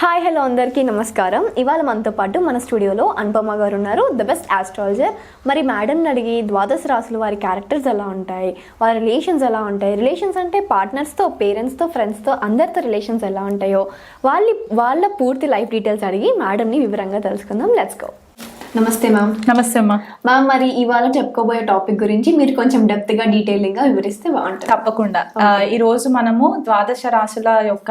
Hi hello అందరికీ నమస్కారం. ఇవాళ మనతో పాటు మన స్టూడియోలో అనుపమ గారు ఉన్నారు. ద బెస్ట్ ఆస్ట్రాలజర్ మరి మేడంని అడిగి ద్వాదశ రాసులు వారి క్యారెక్టర్స్ ఎలా ఉంటాయి? వారి రిలేషన్స్ ఎలా ఉంటాయి? రిలేషన్స్ అంటే పార్ట్నర్స్తో పేరెంట్స్తో ఫ్రెండ్స్తో అందరితో రిలేషన్స్ ఎలా ఉంటాయో? వాళ్ళ వాళ్ళ పూర్తి లైఫ్ డీటెయిల్స్ అడిగి మేడంని వివరంగా తెలుసుకుందాం. లెట్స్ గో నమస్తే మ్యామ్ నమస్తే అమ్మా. మ్యామ్ మరి ఇవాళ చెప్పుకోబోయే టాపిక్ గురించి మీరు కొంచెం డెప్త్గా డీటెయిలింగ్గా వివరిస్తే బాగుంటుంది. తప్పకుండా. ఈ రోజు మనము ద్వాదశ రాశుల యొక్క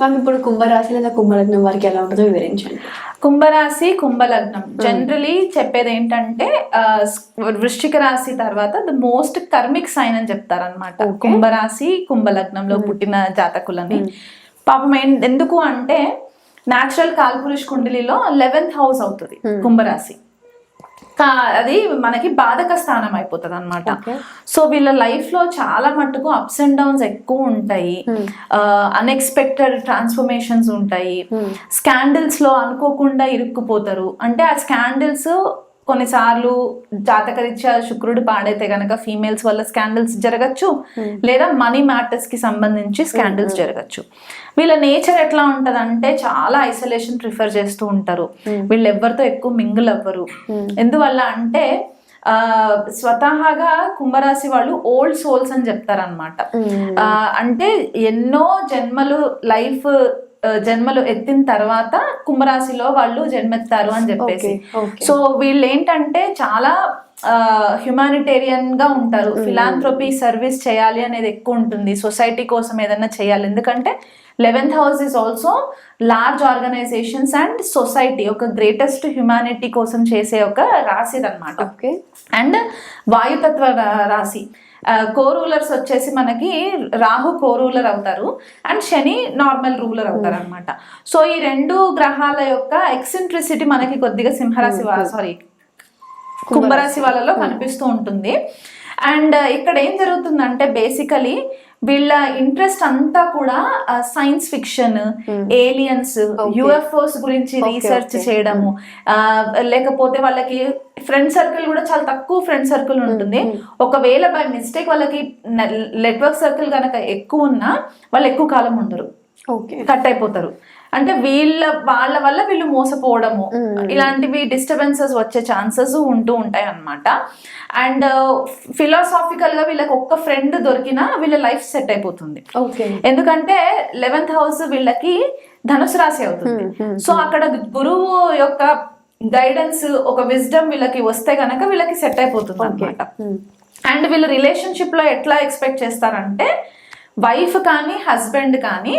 మ్యామ్ ఇప్పుడు కుంభరాశి లేదా కుంభలగ్నం వారికి ఎలా ఉంటుందో వివరించండి. కుంభరాశి కుంభలగ్నం. జనరలీ చెప్పేది ఏంటంటే వృశ్చిక రాశి తర్వాత ద మోస్ట్ కర్మిక్ సైన్ అని చెప్తారనమాట. కుంభరాశి కుంభలగ్నంలో పుట్టిన జాతకులని. పాపం ఎందుకు అంటే న్యాచురల్ కాల్పురుష్ కుండలిలో లెవెన్త్ హౌస్ అవుతుంది కుంభరాశి. అది మనకి బాధక స్థానం అయిపోతుంది అనమాట. సో వీళ్ళ లైఫ్లో చాలా మట్టుకు అప్స్ అండ్ డౌన్స్ ఎక్కువ ఉంటాయి. అన్ఎక్స్పెక్టెడ్ ట్రాన్స్ఫర్మేషన్స్ ఉంటాయి. స్కాండిల్స్లో అనుకోకుండా ఇరుక్కుపోతారు. అంటే ఆ స్కాండిల్స్ కొన్నిసార్లు జాతకరీత్యా శుక్రుడు పాడైతే గనక ఫీమేల్స్ వల్ల స్కాండిల్స్ జరగచ్చు లేదా మనీ మ్యాటర్స్కి సంబంధించి స్కాండిల్స్ జరగచ్చు. వీళ్ళ నేచర్ ఎట్లా ఉంటది అంటే చాలా ఐసోలేషన్ ప్రిఫర్ చేస్తూ ఉంటారు. వీళ్ళు ఎవరితో ఎక్కువ మింగిల్ అవ్వరు. ఎందువల్ల అంటే ఆ స్వతహాగా కుంభరాశి వాళ్ళు ఓల్డ్ సోల్స్ అని చెప్తారనమాట అంటే ఎన్నో జన్మలు లైఫ్ జన్మలు ఎత్తిన తర్వాత కుంభరాశిలో వాళ్ళు జన్మెత్తారు అని చెప్పేసి. సో వీళ్ళు ఏంటంటే చాలా హ్యుమానిటేరియన్గా ఉంటారు. ఫిలాంథ్రపీ సర్వీస్ చేయాలి అనేది ఎక్కువ ఉంటుంది. సొసైటీ కోసం ఏదైనా చేయాలి. ఎందుకంటే eleventh house is also large organisations and society ఒక గ్రేటెస్ట్ హ్యుమానిటీ కోసం చేసే ఒక రాశి అనమాట ఓకే. అండ్ వాయుతత్వ రాశి. కో రూలర్స్ వచ్చేసి మనకి రాహు కో రూలర్ అవుతారు. అండ్ శని నార్మల్ రూలర్ అవుతారు అనమాట సో ఈ రెండు గ్రహాల యొక్క ఎక్సెంట్రిసిటీ మనకి కొద్దిగా సింహరాశి సారీ కుంభరాశి వాళ్ళలో కనిపిస్తూ ఉంటుంది. అండ్ ఇక్కడ ఏం జరుగుతుందంటే బేసికలీ వీళ్ళ ఇంట్రెస్ట్ అంతా కూడా సైన్స్ ఫిక్షన్ ఏలియన్స్ యుఎఫ్ఓస్ గురించి రీసెర్చ్. చేయడము ఆ, లేకపోతే వాళ్ళకి ఫ్రెండ్ సర్కిల్ కూడా చాలా తక్కువ ఫ్రెండ్ సర్కిల్ ఉంటుంది. ఒకవేళ బై మిస్టేక్ వాళ్ళకి నెట్వర్క్ సర్కిల్ కనుక ఎక్కువ ఉన్నా వాళ్ళు ఎక్కువ కాలం ఉండరు. ఓకే కట్ అయిపోతారు. అంటే వీళ్ళ వాళ్ళ వల్ల వీళ్ళు మోసపోవడము. ఇలాంటివి డిస్టర్బెన్సెస్ వచ్చే ఛాన్సెస్ ఉంటూ ఉంటాయి అన్నమాట. అండ్ ఫిలాసాఫికల్గా వీళ్ళకి ఒక్క ఫ్రెండ్ దొరికినా వీళ్ళ లైఫ్ సెట్ అయిపోతుంది. ఎందుకంటే లెవెన్త్ హౌస్ వీళ్ళకి ధనుసు రాశి అవుతుంది. సో అక్కడ గురువు యొక్క గైడెన్స్ ఒక విజ్డమ్ వీళ్ళకి వస్తే గనక వీళ్ళకి సెట్ అయిపోతుంది అనమాట అండ్ వీళ్ళు రిలేషన్షిప్లో ఎట్లా ఎక్స్పెక్ట్ చేస్తారంటే వైఫ్ కానీ హస్బెండ్ కానీ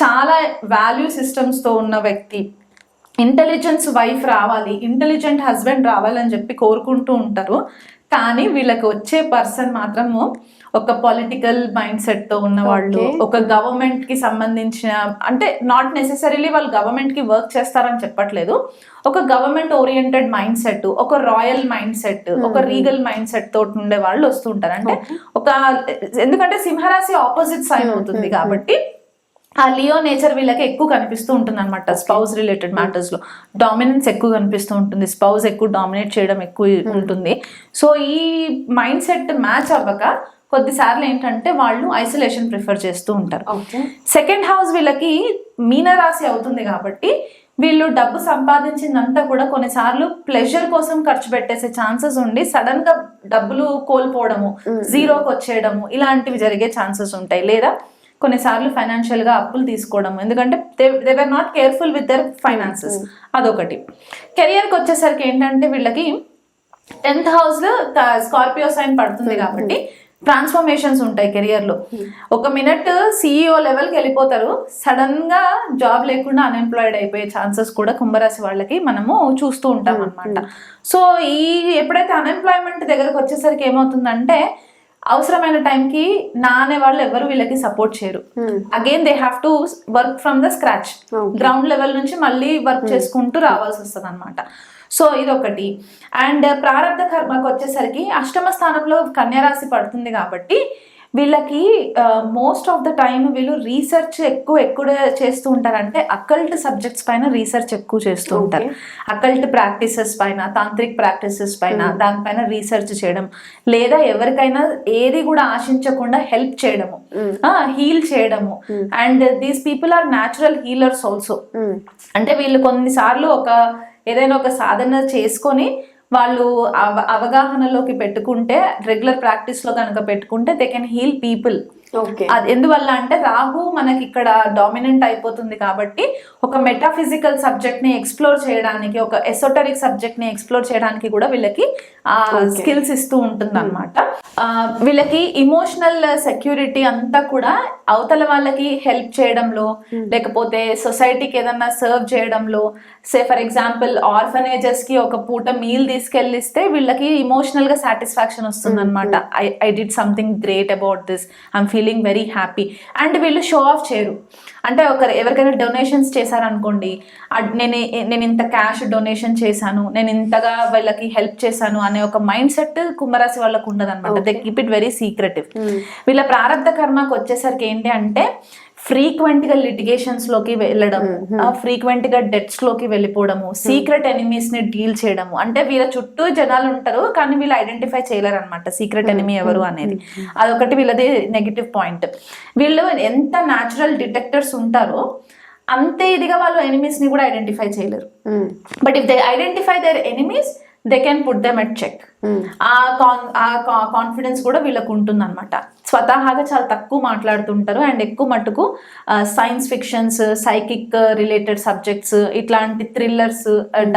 చాలా వాల్యూ సిస్టమ్స్తో ఉన్న వ్యక్తి. ఇంటెలిజెన్స్ వైఫ్ రావాలి ఇంటెలిజెంట్ హస్బెండ్ రావాలని చెప్పి కోరుకుంటూ ఉంటారు. కానీ వీళ్ళకి వచ్చే పర్సన్ మాత్రము ఒక పొలిటికల్ మైండ్ సెట్తో ఉన్న వాళ్ళు. ఒక గవర్నమెంట్కి సంబంధించిన అంటే నాట్ నెసెసరీలీ వాళ్ళు గవర్నమెంట్కి వర్క్ చేస్తారని చెప్పట్లేదు. ఒక గవర్నమెంట్ ఓరియంటెడ్ మైండ్ సెట్ ఒక రాయల్ మైండ్ సెట్ ఒక రీగల్ మైండ్ సెట్ తోటి ఉండే వాళ్ళు వస్తూ ఉంటారు. అంటే ఒక ఎందుకంటే సింహరాశి ఆపోజిట్ సైన్ అవుతుంది కాబట్టి ఆ లియో నేచర్ వీళ్ళకి ఎక్కువ కనిపిస్తూ ఉంటుంది అనమాట స్పౌస్ రిలేటెడ్ మ్యాటర్స్లో. డామినెన్స్ ఎక్కువ కనిపిస్తూ ఉంటుంది స్పౌస్ ఎక్కువ డామినేట్ చేయడం ఎక్కువ ఉంటుంది. సో ఈ మైండ్ సెట్ మ్యాచ్ అవ్వక కొద్దిసార్లు ఏంటంటే వాళ్ళు ఐసోలేషన్ ప్రిఫర్ చేస్తూ ఉంటారు. సెకండ్ హౌస్ వీళ్ళకి మీనరాశి అవుతుంది కాబట్టి వీళ్ళు డబ్బు సంపాదించిందంతా కూడా కొన్నిసార్లు ప్లెజర్ కోసం ఖర్చు పెట్టేసే ఛాన్సెస్ ఉండి సడన్గా డబ్బులు కోల్పోవడము జీరోకి వచ్చేయడము ఇలాంటివి జరిగే ఛాన్సెస్ ఉంటాయి. లేదా కొన్నిసార్లు ఫైనాన్షియల్గా అప్పులు తీసుకోవడం ఎందుకంటే they were not careful with their finances అదొకటి. కెరియర్కి వచ్చేసరికి ఏంటంటే వీళ్ళకి టెన్త్ హౌస్లో స్కార్పియో సైన్ పడుతుంది కాబట్టి ట్రాన్స్ఫర్మేషన్స్ ఉంటాయి కెరియర్లో. ఒక మినిట్ సిఇఓ లెవెల్కి వెళ్ళిపోతారు. సడన్గా జాబ్ లేకుండా అన్ఎంప్లాయిడ్ అయిపోయే ఛాన్సెస్ కూడా కుంభరాశి వాళ్ళకి మనము చూస్తూ ఉంటాం అనమాట సో ఈ ఎప్పుడైతే అన్ఎంప్లాయ్మెంట్ దగ్గరకు వచ్చేసరికి ఏమవుతుందంటే అవసరమైన టైంకి నా అనే వాళ్ళు ఎవరు వీళ్ళకి సపోర్ట్ చేయరు. Again they have to work from the scratch. Ground level నుంచి మళ్ళీ వర్క్ చేసుకుంటూ రావాల్సి వస్తుంది అనమాట సో ఇదొకటి. అండ్ ప్రారంభ కర్మకు వచ్చేసరికి అష్టమ స్థానంలో కన్యారాశి పడుతుంది కాబట్టి వీళ్ళకి మోస్ట్ ఆఫ్ ద టైం వీళ్ళు రీసెర్చ్ ఎక్కువ ఎక్కువ చేస్తూ ఉంటారు అంటే అకల్ట్ సబ్జెక్ట్స్ పైన రీసెర్చ్ ఎక్కువ చేస్తూ ఉంటారు. అకల్ట్ ప్రాక్టీసెస్ పైన తాంత్రిక్ ప్రాక్టీసెస్ పైన దానిపైన రీసెర్చ్ చేయడం. లేదా ఎవరికైనా ఏది కూడా ఆశించకుండా హెల్ప్ చేయడము. హీల్ చేయడము. And these people are natural healers also అంటే వీళ్ళు కొన్నిసార్లు ఒక ఏదైనా ఒక సాధన చేసుకొని వాళ్ళు అవ అవగాహనలోకి పెట్టుకుంటే రెగ్యులర్ ప్రాక్టీస్లో కనుక పెట్టుకుంటే they can heal people okay అది ఎందువల్ల అంటే రాహు మనకి ఇక్కడ డామినెంట్ అయిపోతుంది కాబట్టి ఒక మెటాఫిజికల్ సబ్జెక్ట్ని ఎక్స్ప్లోర్ చేయడానికి ఒక ఎసోటరిక్ సబ్జెక్ట్ని ఎక్స్ప్లోర్ చేయడానికి కూడా వీళ్ళకి ఆ స్కిల్స్ ఇస్తూ ఉంటుంది అనమాట వీళ్ళకి ఇమోషనల్ సెక్యూరిటీ అంతా కూడా అవతల వాళ్ళకి హెల్ప్ చేయడంలో లేకపోతే సొసైటీకి ఏదన్నా సర్వ్ చేయడంలో సే ఫర్ ఎగ్జాంపుల్ ఆర్ఫనేజెస్కి ఒక పూట మీల్ తీసుకెళ్ళిస్తే వీళ్ళకి ఇమోషనల్గా సాటిస్ఫాక్షన్ వస్తుంది అనమాట I I did something great about this I'm feeling very happy and వీళ్ళు షో ఆఫ్ చేయరు. అంటే ఒక ఎవరికైనా డొనేషన్స్ చేశారనుకోండి నేను నేను ఇంత క్యాష్ డొనేషన్ చేశాను నేను ఇంతగా వీళ్ళకి హెల్ప్ చేశాను అనే ఒక మైండ్ సెట్ కుంభరాశి వాళ్ళకు ఉండదు అనమాట they keep it very secretive వీళ్ళ ప్రారంభ కర్మకు వచ్చేసరికి ఏంటి అంటే ఫ్రీక్వెంట్గా లిటిగేషన్స్లోకి వెళ్ళడం ఫ్రీక్వెంట్గా డెట్స్లోకి వెళ్ళిపోవడము సీక్రెట్ ఎనిమీస్ని డీల్ చేయడము. అంటే వీళ్ళ చుట్టూ జనాలు ఉంటారు కానీ వీళ్ళు ఐడెంటిఫై చేయలేరు అనమాట సీక్రెట్ ఎనిమీ ఎవరు అనేది. అదొకటి వీళ్ళది నెగిటివ్ పాయింట్. వీళ్ళు ఎంత న్యాచురల్ డిటెక్టర్స్ ఉంటారో అంతే ఇదిగా వాళ్ళు ఎనిమీస్ని కూడా ఐడెంటిఫై చేయలేరు. But if they identify their enemies they can put them at check ah con ah confidence కూడా వీళ్ళకు ఉంటుందన్నమాట. స్వతహాగా చాలా తక్కువ మాట్లాడుతుంటారు. అండ్ ఎక్కువ మట్టుకు science fictions psychic related subjects ఇట్లాంటి thrillers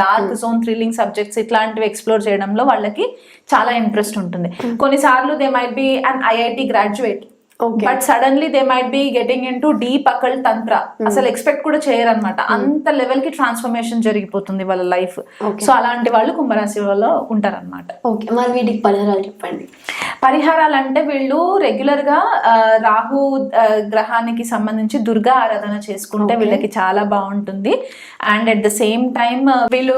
dark zone thrilling subjects ఇట్లాంటివి ఎక్స్ప్లోర్ చేయడంలో వాళ్ళకి చాలా ఇంట్రెస్ట్ ఉంటుంది. కొన్నిసార్లు they might be an IIT graduate. But suddenly they might be getting in to deep occult తంత్ర అసలు ఎక్స్పెక్ట్ కూడా చేయరన్నమాట. అంత లెవెల్కి ట్రాన్స్ఫర్మేషన్ జరిగిపోతుంది వాళ్ళ లైఫ్. సో అలాంటి వాళ్ళు కుంభరాశి వాళ్ళు ఉంటారన్నమాట. ఓకే మరి వీటికి పరిహారాలు చెప్పండి. పరిహారాలు అంటే వీళ్ళు రెగ్యులర్గా రాహు గ్రహానికి సంబంధించి దుర్గా ఆరాధన చేసుకుంటే వీళ్ళకి చాలా బాగుంటుంది. And at the same time వీళ్ళు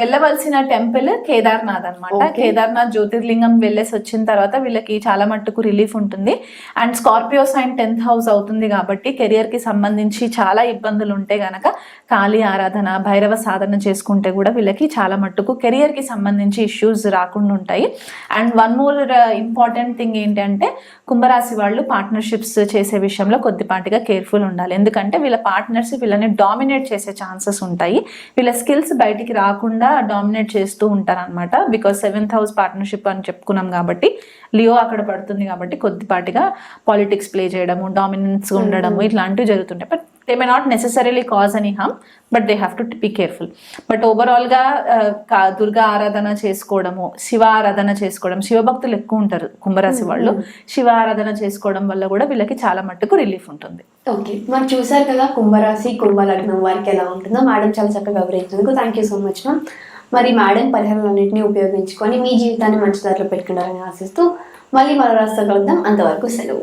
వెళ్ళవలసిన టెంపుల్ కేదార్నాథ్ అన్నమాట. కేదార్నాథ్ జ్యోతిర్లింగం వెళ్ళేసి వచ్చిన తర్వాత వీళ్ళకి చాలా మట్టుకు రిలీఫ్ ఉంటుంది. And Scorpio sign tenth house అవుతుంది కాబట్టి కెరియర్కి సంబంధించి చాలా ఇబ్బందులు ఉంటే గనక కాళీ ఆరాధన భైరవ సాధన చేసుకుంటే కూడా వీళ్ళకి చాలా మట్టుకు కెరియర్కి సంబంధించి ఇష్యూస్ రాకుండా ఉంటాయి. And one more important thing ఏంటంటే కుంభరాశి వాళ్ళు పార్ట్నర్షిప్స్ చేసే విషయంలో కొద్దిపాటిగా కేర్ఫుల్ ఉండాలి. ఎందుకంటే వీళ్ళ పార్ట్నర్స్ వీళ్ళని డామినేట్ చేసే ఛాన్సెస్ ఉంటాయి. వీళ్ళ స్కిల్స్ బయటికి రాకుండా డామినేట్ చేస్తూ ఉంటారనమాట బికాస్ సెవెంత్ హౌస్ పార్ట్నర్షిప్ అని చెప్పుకున్నాం కాబట్టి లియో అక్కడ పడుతుంది కాబట్టి కొద్దిపాటిగా పాలిటిక్స్ ప్లే చేయడము డామినెన్స్ ఉండడము ఇట్లాంటివి జరుగుతుంటాయి. But they may not necessarily cause అని harm but they have to be careful but ఓవరాల్గా దుర్గా ఆరాధన చేసుకోవడము శివ ఆరాధన చేసుకోవడం శివభక్తులు ఎక్కువ ఉంటారు కుంభరాశి వాళ్ళు. శివ ఆరాధన చేసుకోవడం వల్ల కూడా వీళ్ళకి చాలా మట్టుకు రిలీఫ్ ఉంటుంది. ఓకే మరి చూసారు కదా కుంభరాశి కుంభలగ్నం వారికి ఎలా ఉంటుందో? మేడం చాలా చక్కగా వివరించినందుకు thank you so much ma'am మరి మేడం పరిహారాలన్నింటినీ ఉపయోగించుకొని మీ జీవితాన్ని మంచి దారిలో పెట్టుకుంటారని ఆశిస్తూ మళ్ళీ మరో రాష్ట్రం కలుద్దాం. అంతవరకు సెలవు.